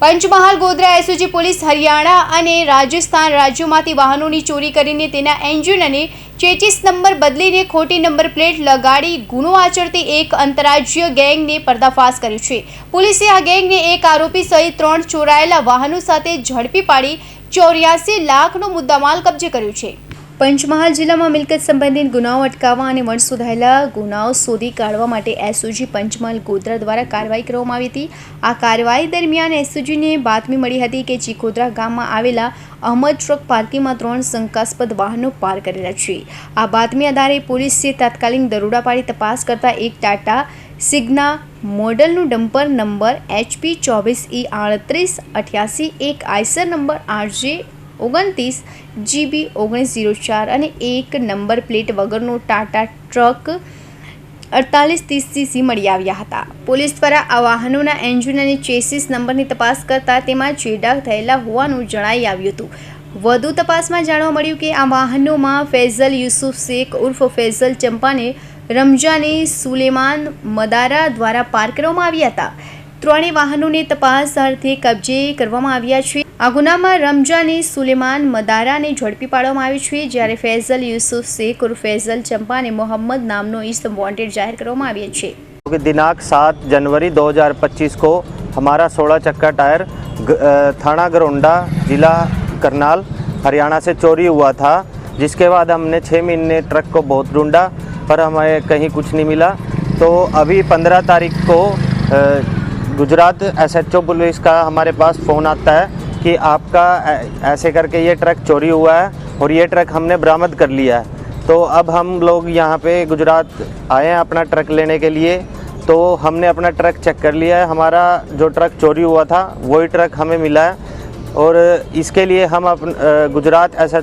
Panchmahal, Godhra, SOG police, Haryana અને રાજસ્થાન રાજ્યોમાંથી વાહનોની ચોરી કરીને તેના એન્જિન અને ચેચિસ નંબર બદલીને ખોટી નંબર પ્લેટ લગાડી ગુનો આચરતી એક આંતરરાજ્ય ગેંગને પર્દાફાશ કર્યો છે. પોલીસે આ ગેંગને એક આરોપી સહિત ત્રણ ચોરાયેલા વાહનો સાથે ઝડપી પાડી ચોર્યાસી લાખનો મુદ્દામાલ કબજે કર્યો છે. પંચમહાલ જિલ્લામાં મિલકત સંબંધિત ગુનાઓ અટકાવવા અને વણ સુધાયેલા ગુનાઓ શોધી કાઢવા માટે એસઓજી પંચમહાલ ગોધરા દ્વારા કાર્યવાહી કરવામાં આવી હતી. આ કાર્યવાહી દરમિયાન એસઓજીને બાતમી મળી હતી કે ચીખોદરા ગામમાં આવેલા અહમદ ટ્રક પાર્કિંગમાં ત્રણ શંકાસ્પદ વાહનો પાર્ક કરેલા છે. આ બાતમી આધારે પોલીસે તાત્કાલિક દરોડા પાડી તપાસ કરતા એક ટાટા સિગ્ના મોડલનું ડમ્પર નંબર એચપી ચોવીસ ઈ આડત્રીસ અઠ્યાસી એક આઈસર નંબર આરજે ઓગણત્રીસ જીબી ઓગણીસ ઝીરો ચાર અને એક નંબર પ્લેટ વગરનો ટાટા ટ્રક અડતાલીસ ત્રીસ સીસી મળી આવ્યા હતા. પોલીસ દ્વારા આ વાહનોના એન્જિન અને ચેસીસ નંબરની તપાસ કરતાં તેમાં ચેડાક થયેલા હોવાનું જણાઈ આવ્યું હતું. વધુ તપાસમાં જાણવા મળ્યું કે આ વાહનોમાં ફૈઝલ યુસુફ શેખ ઉર્ફ ફૈઝલ ચંપાને રમજાને સુલેમાન મદારા દ્વારા પાર કરવામાં આવ્યા હતા. ત્રણેય વાહનોને તપાસ અર્થે કબજે કરવામાં આવ્યા છે આ ગુનામાં રમજાને સુલેમાન મદારાને ઝડપી પાડવામાં આવ્યો છે જ્યારે ફૈઝલ યુસુફ શેખ ઉર્ફ ફૈઝલ ચંપાને મોહમ્મદ નામનો ઇસમ વોન્ટેડ જાહેર કરવામાં આવ્યા છે कि दिनांक सात जनवरी 2025 को हमारा सोलह चक्का टायर ग- अ, थाना गरोंडा जिला करनाल हरियाणा से चोरी हुआ था जिसके बाद हमने छः महीने ट्रक को बहुत ढूंढा पर हमें कहीं कुछ नहीं मिला तो अभी पंद्रह तारीख को अ, गुजरात एसएचओ पुलिस का हमारे पास फ़ोन आता है कि आपका ऐ- ऐसे करके ये ट्रक चोरी हुआ है और ये ट्रक हमने बरामद कर लिया है तो अब हम लोग यहाँ पे गुजरात आए हैं अपना ट्रक लेने के लिए तो हमने अपना ट्रक चेक कर लिया है हमारा जो ट्रक चोरी हुआ था वही ट्रक हमें मिला है और इसके लिए हम अपन अ, गुजरात एस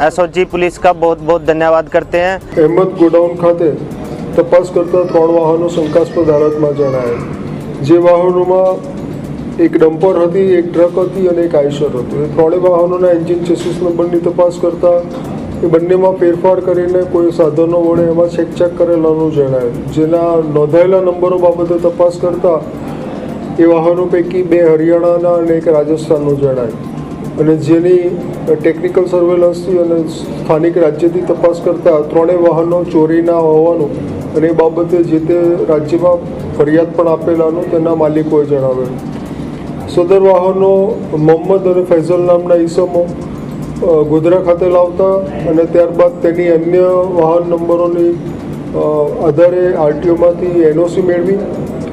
एस पुलिस का बहुत बहुत धन्यवाद करते हैं અહેમદ ગોડાઉન ખાતે તપાસ કરતા ત્રણ વાહનો શંકાસ્પદ હાલતમાં જણાયા જે વાહનોમાં એક ડમ્પર હતી, એક ટ્રક હતી અને એક આઈશર હતું. એ ત્રણેય વાહનોના એન્જિન ચેસીસ નંબરની તપાસ કરતા એ બંનેમાં ફેરફાર કરીને કોઈ સાધનો વડે એમાં ચેકચેક કરેલાનું જણાયું. જેના નોંધાયેલા નંબરો બાબતે તપાસ કરતા એ વાહનો પૈકી બે હરિયાણાના અને એક રાજસ્થાનનું જણાયું. અને જેની ટેકનિકલ સર્વેલન્સથી અને સ્થાનિક રાજ્યથી તપાસ કરતા ત્રણેય વાહનો ચોરીના હોવાનું અને એ બાબતે જે તે રાજ્યમાં ફરિયાદ પણ આપેલાનું તેના માલિકોએ જણાવેલું. સદર વાહનો મોહમ્મદ અને ફૈઝલ નામના ઈસમો ગોધરા ખાતે લાવતા અને ત્યારબાદ તેની અન્ય વાહન નંબરોની આધારે આરટીઓમાંથી એનઓસી મેળવી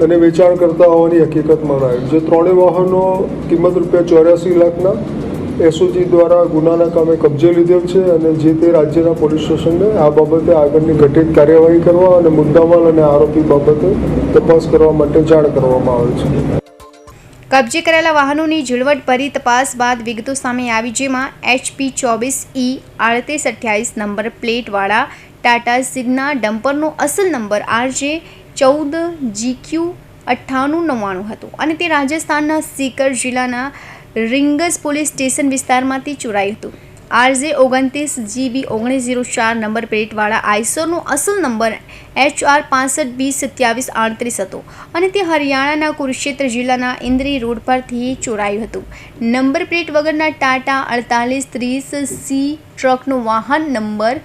અને વેચાણ કરતા હોવાની હકીકત આવી જે ત્રણેય વાહનો કિંમત રૂપિયા ચોર્યાસી લાખના એસઓજી દ્વારા ગુનાના કામે કબજે લીધેલ છે અને જે તે રાજ્યના પોલીસ સ્ટેશનને આ બાબતે આગળની ઘટિત કાર્યવાહી કરવા અને મુદ્દામાલ અને આરોપી બાબતે તપાસ કરવા માટે જાણ કરવામાં આવે છે. કબજે કરેલા વાહનોની ઝીણવટભરી તપાસ બાદ વિગતો સામે આવી જેમાં એચપી ચોવીસ ઈ આડત્રીસ અઠ્યાવીસ નંબર પ્લેટવાળા ટાટા સિગ્ના ડમ્પરનો અસલ નંબર આરજે ચૌદ જીક્યુ અઠ્ઠાણું નવ્વાણું હતું અને તે રાજસ્થાનના સીકર જિલ્લાના રિંગસ પોલીસ સ્ટેશન વિસ્તારમાંથી ચોરાયું હતું. આરજે ઓગણત્રીસ જીબી ઓગણીસ ઝીરો ચાર નંબર પ્લેટવાળા આઈસરનો અસલ નંબર એચ આર પાસઠ બી સત્યાવીસ આડત્રીસ હતો અને તે હરિયાણાના કુરુક્ષેત્ર જિલ્લાના ઇન્દ્રી રોડ પરથી ચોરાયું હતું. નંબર પ્લેટ વગરના ટાટા અડતાલીસ ત્રીસ સી ટ્રકનો વાહન નંબર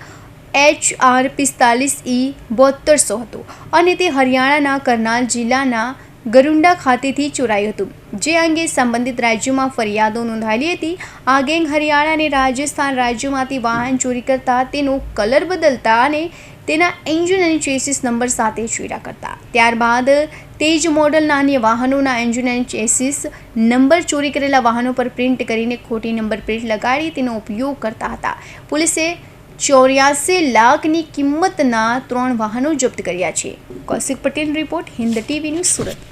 એચ આર પિસ્તાલીસ ઈ બોતેરસો હતો અને તે હરિયાણાના કરનાલ જિલ્લાના ગરુંડા ખાતેથી ચોરાયું હતું. જે અંગે સંબંધિત રાજ્યોમાં ફરિયાદો નોંધાયેલી હતી. આ ગેંગ હરિયાણા અને રાજસ્થાન રાજ્યોમાંથી વાહન ચોરી કરતા, તેનો કલર બદલતા અને તેના એન્જિન અને ચેસિસ નંબર સાથે ચેડા કરતા. ત્યારબાદ તે જ મોડલના અન્ય વાહનોના એન્જિન અને ચેસિસ નંબર ચોરી કરેલા વાહનો પર પ્રિન્ટ કરીને ખોટી નંબર પ્લેટ લગાડી તેનો ઉપયોગ કરતા હતા. પોલીસે ચોર્યાસી લાખની કિંમતના ત્રણ વાહનો જપ્ત કર્યા છે. Kaushik Patel report Hind TV news Surat.